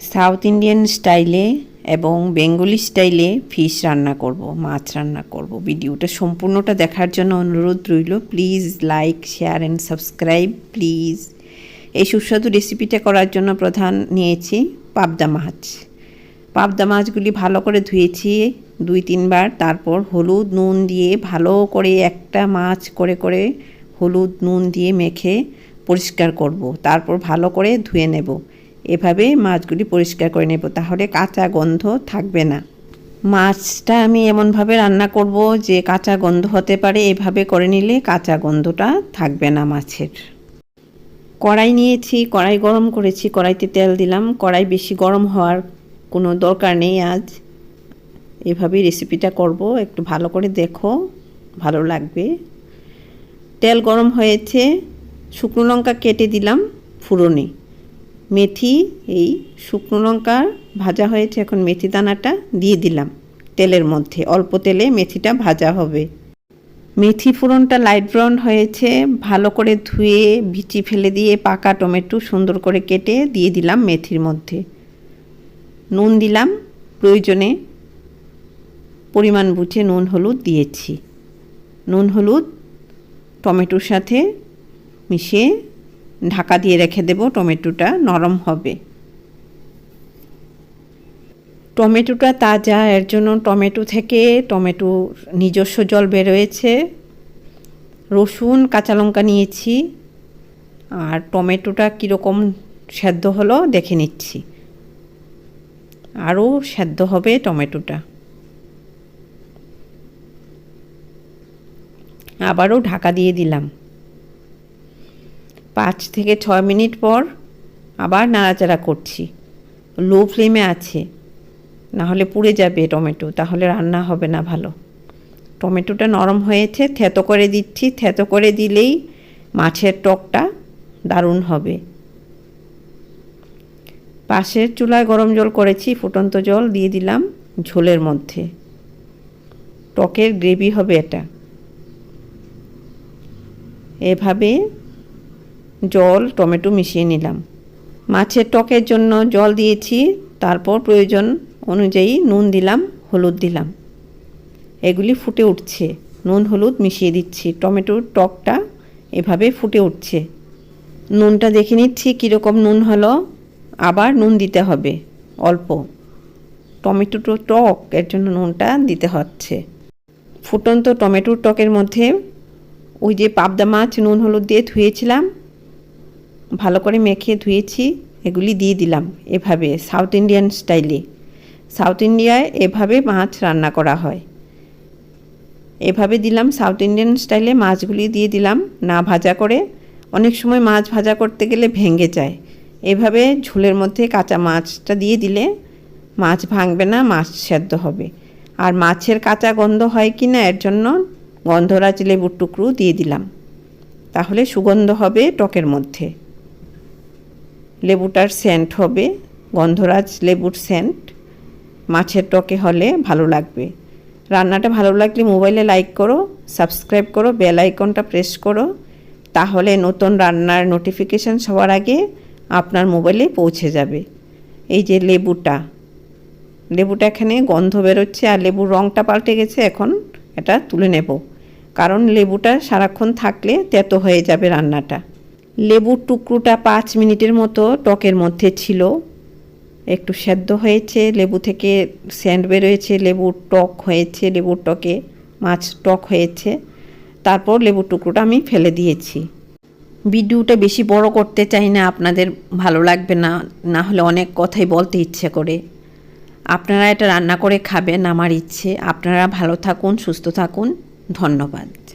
South Indian স্টাইলে এবং Bengali স্টাইলে ফিশ রান্না করব, মাছ রান্না করব। ভিডিওটা সম্পূর্ণটা দেখার জন্য অনুরোধ রইল। Please like, share and subscribe, please. এই সুস্বাদু রেসিপিটা করার জন্য প্রধান নিয়েছি পাবদা মাছ। পাবদা মাছগুলি ভালো করে ধুয়েছি দুই তিনবার, তারপর হলুদ নুন দিয়ে ভালো করে একটা মাছ করে করে হলুদ নুন দিয়ে মেখে পরিষ্কার করব। তারপর ভালো করে ধুয়ে নেব। এভাবে মাছগুলি পরিষ্কার করে নেব, তাহলে কাঁচা গন্ধ থাকবে না। মাছটা আমি এমনভাবে রান্না করব যে কাঁচা গন্ধ হতে পারে, এভাবে করে নিলে কাঁচা গন্ধটা থাকবে না মাছের। কড়াই নিয়েছি, কড়াই গরম করেছি, কড়াইতে তেল দিলাম। কড়াই বেশি গরম হওয়ার কোনো দরকার নেই আজ। এভাবেই রেসিপিটা করব, একটু ভালো করে দেখো, ভালো লাগবে। তেল গরম হয়েছে, শুকনো লঙ্কা কেটে দিলাম ফুরনে। মেথি, এই শুকনো লঙ্কা ভাজা হয়েছে, এখন মেথি দানাটা দিয়ে দিলাম তেলের মধ্যে। অল্প তেলে মেথিটা ভাজা হবে। মেথি ফোড়নটা লাইট ব্রাউন হয়েছে, ভালো করে ধুয়ে বিচি ফেলে দিয়ে পাকা টমেটো সুন্দর করে কেটে দিয়ে দিলাম মেথির মধ্যে। নুন দিলাম, প্রয়োজনে পরিমাণ বুঝে নুন, হলুদ দিয়েছি। নুন, হলুদ, টমেটোর সাথে মিশিয়ে ঢাকা দিয়ে রেখে দেব, টমেটোটা নরম হবে। টমেটোটা তাজা, এর জন্য টমেটো থেকে টমেটো নিজস্ব জল বেরোয়েছে রসুন, কাঁচা লঙ্কা নিয়েছি। আর টমেটোটা কীরকম সেদ্ধ হলো দেখে নিচ্ছি। আরও সেদ্ধ হবে টমেটোটা। আবারও ঢাকা দিয়ে দিলাম। পাঁচ থেকে ছয় মিনিট পর আবার নাড়াচাড়া করছি। লো ফ্লেমে আছে। না হলে পুড়ে যাবে টমেটো, তাহলে রান্না হবে না ভালো। টমেটোটা নরম হয়েছে, থেতো করে দিচ্ছি। থেতো করে দিলেই মাছের টকটা দারুণ হবে। পাশের চুলায় গরম জল করেছি, ফুটন্ত জল দিয়ে দিলাম ঝোলের মধ্যে। টকের গ্রেভি হবে এটা। এভাবে জল, টমেটো মিশিয়ে নিলাম। মাছের টকের জন্য জল দিয়েছি, তারপর প্রয়োজন অনুযায়ী নুন দিলাম, হলুদ দিলাম। এগুলি ফুটে উঠছে। নুন, হলুদ মিশিয়ে দিচ্ছি। টমেটোর টকটা এভাবে ফুটে উঠছে। নুনটা দেখে নিচ্ছি কীরকম নুন হলো। আবার নুন দিতে হবে, অল্প। টমেটো তো টক, এর জন্য নুনটা দিতে হচ্ছে। ফুটন্ত টমেটোর টকের মধ্যে ওই যে পাবদা মাছ, নুন, হলুদ দিয়ে ধুয়েছিলাম। ভালো করে মেখে ধুয়েছি, এগুলি দিয়ে দিলাম এভাবে সাউথ ইন্ডিয়ান স্টাইলে সাউথ ইন্ডিয়ায় এভাবে মাছ রান্না করা হয়। এভাবে দিলাম সাউথ ইন্ডিয়ান স্টাইলে মাছগুলি দিয়ে দিলাম, না ভাজা করে। অনেক সময় মাছ ভাজা করতে গেলে ভেঙে যায়। এভাবে ঝোলের মধ্যে কাঁচা মাছটা দিয়ে দিলে মাছ ভাঙবে না, মাছ সেদ্ধ হবে। আর মাছের কাঁচা গন্ধ হয় কি না, এর জন্য গন্ধরাজ লেবুর টুকরো দিয়ে দিলাম। তাহলে সুগন্ধ হবে টকের মধ্যে। লেবুটার সেন্ট হবে। গন্ধরাজ লেবুর সেন্ট মাছের টকে হলে ভালো লাগবে। রান্নাটা ভালো লাগলে মোবাইলে লাইক করো সাবস্ক্রাইব করো বেল আইকনটা প্রেস করো। তাহলে নতুন রান্নার নোটিফিকেশান সবার আগে আপনার মোবাইলে পৌঁছে যাবে। এই যে লেবুটা। লেবুটা এখানে গন্ধ বেরোচ্ছে আর লেবুর রঙটা পাল্টে গেছে এখন এটা তুলে নেব। কারণ লেবুটা সারাক্ষণ থাকলে তেতো হয়ে যাবে রান্নাটা। লেবুর টুকরোটা পাঁচ মিনিটের মতো টকের মধ্যে ছিল। একটু সেদ্ধ হয়েছে, লেবু থেকে স্যান্ড বেরোয়েছে, লেবুর টক হয়েছে, লেবুর টকে মাছ টক হয়েছে। তারপর লেবুর টুকরোটা আমি ফেলে দিয়েছি। ভিডিওটা বেশি বড় করতে চাই না, আপনাদের ভালো লাগবে না না হলে অনেক কথাই বলতে ইচ্ছে করে। আপনারা এটা রান্না করে খাবেন, আমার ইচ্ছে। আপনারা ভালো থাকুন, সুস্থ থাকুন। ধন্যবাদ।